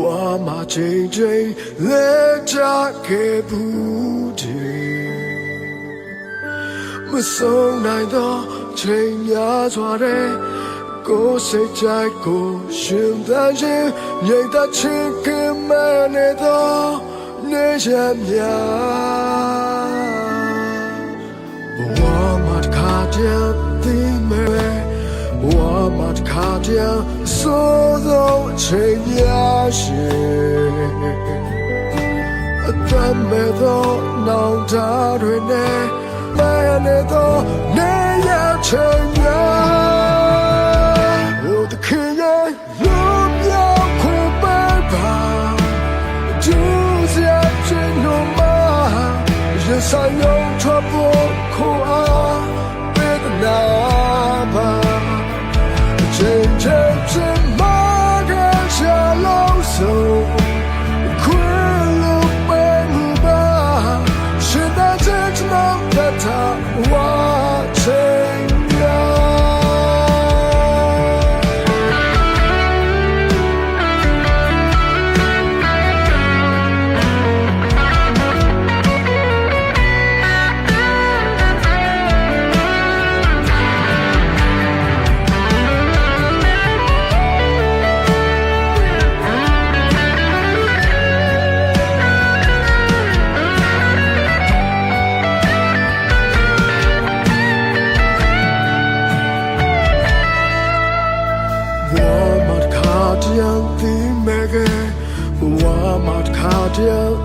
ဝါမချိန်ချိန်လဲကြခဲ့ဘူးတယ်မဆုံးနိုင်တော့ချိန်များစွာတဲ့ကိုယ်စိတ်ကြိုက်ကိုရှင်သန်ခြင်းရိတ်တချင်ကမနေတော့နေရမြာဘဝမှာတစ်ခါတည်းသိမဲ့ဘဝမှာတစ်ခါတည်းစိုး ဆုံးအချိန်များရှည်အကမ်းမဲ့သောနောင်တတွေနဲ့လဲနေသောနေရချိန်များဟိုတခင်ရဲ့လူပြောင်းခွင့်ပေးပါဒူးစရာဖြစ်လို့မရဆိုင်ရောထွက်ဖို့ခေါ်အား young the mega wa mat kha dia